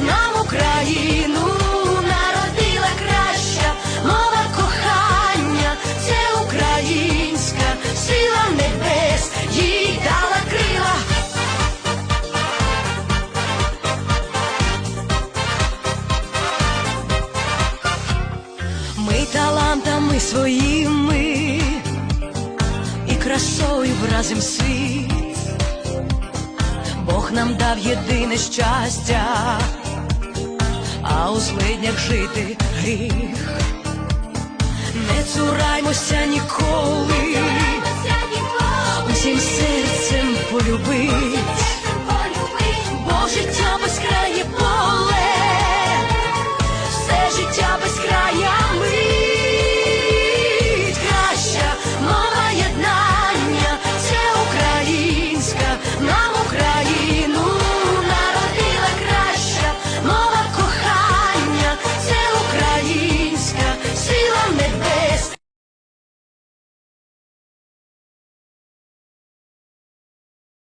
нам Україну народила краща мова кохання, це українська сила небес їй дала крила. Ми талантами своїми і красою вразим світ. Бог нам дав єдине щастя у злиднях жити гріх. Не цураймося ніколи, усім серцем полюбить.